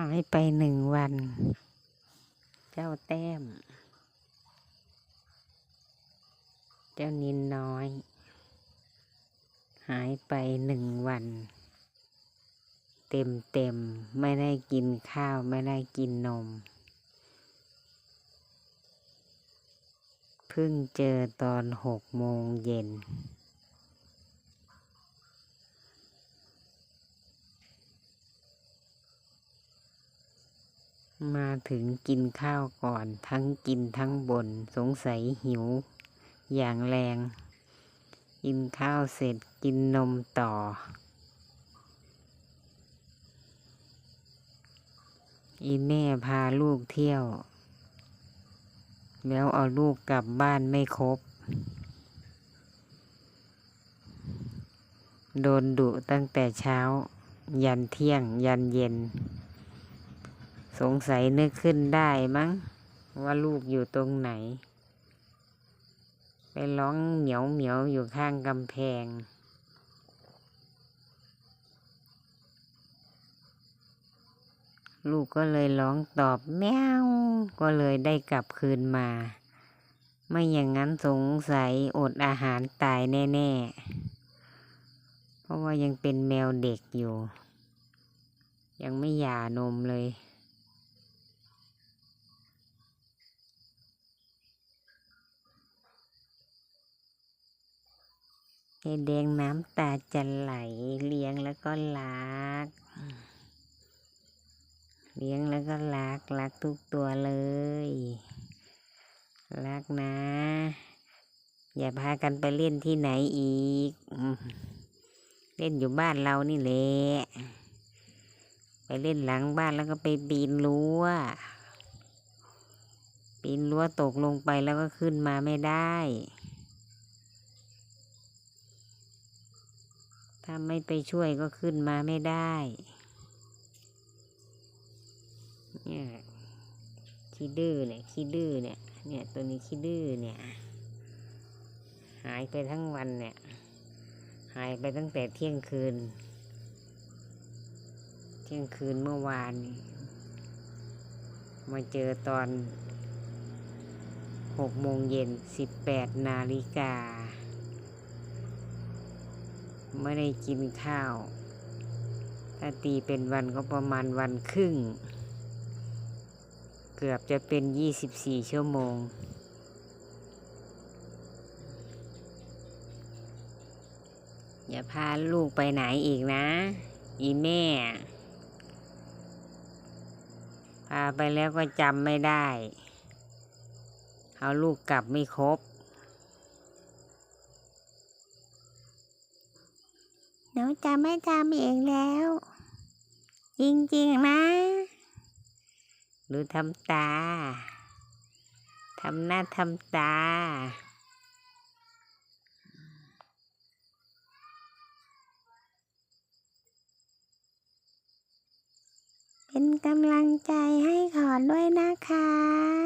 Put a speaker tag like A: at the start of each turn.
A: หายไปหนึ่งวัน เจ้าแต้ม เจ้านินน้อย หายไปหนึ่งวัน เต็มเต็มไม่ได้กินข้าวไม่ได้กินนม เพิ่งเจอตอนหกโมงเย็น มาถึงกินข้าวก่อน ทั้งกินทั้งบนสงสัยหิว อย่างแรง กินข้าวเสร็จกินนมต่อ อีแม่พาลูกเที่ยว แล้วเอาลูกกลับบ้านไม่ครบ โดนดุตั้งแต่เช้า ยันเที่ยงยันเย็น สงสัยนึกขึ้นได้มั้ง ว่าลูกอยู่ตรงไหน ไปร้องเหมียวเหมียวอยู่ข้างกำแพง ลูกก็เลยร้องตอบแมวก็เลยได้กลับคืนมา ไม่อย่างนั้นสงสัยอดอาหารตายแน่ ๆ เพราะว่ายังเป็นแมวเด็กอยู่ ยังไม่หย่านมเลย ไอ้แดงน้ำตาจะไหลเลี้ยงแล้วก็รัก เลี้ยงแล้วก็รักรักทุกตัวเลย รักนะ อย่าพากันไปเล่นที่ไหนอีก เล่นอยู่บ้านเรานี่แหละไปเล่นหลังบ้านแล้วก็ไปปีนรั้วปีนรั้วตกลงไปแล้วก็ขึ้นมาไม่ได้ ถ้าไม่ไปช่วยก็ขึ้นมาไม่ได้เนี่ยขี้ดื้อเนี่ยขี้ดื้อเนี่ยเนี่ยตัวนี้ขี้ดื้อเนี่ยหายไปทั้งวันเนี่ย หายไปตั้งแต่เที่ยงคืน เที่ยงคืนเมื่อวาน มาเจอตอนหกโมงเย็นสิบแปดนาฬิกา ไม่ได้กินข้าว ถ้าตีเป็นวันก็ประมาณวันครึ่ง เกือบจะเป็นยี่สิบี่ชั่วโมง อย่าพาลูกไปไหนอีกนะ อีแม่ พาไปแล้วก็จำไม่ได้ เอาลูกกลับไม่ครบ จะไม่จำอีกแล้ว จริงๆนะ ดูทำตา ทำหน้าทำตา เป็นกำลังใจให้ขอด้วยนะคะ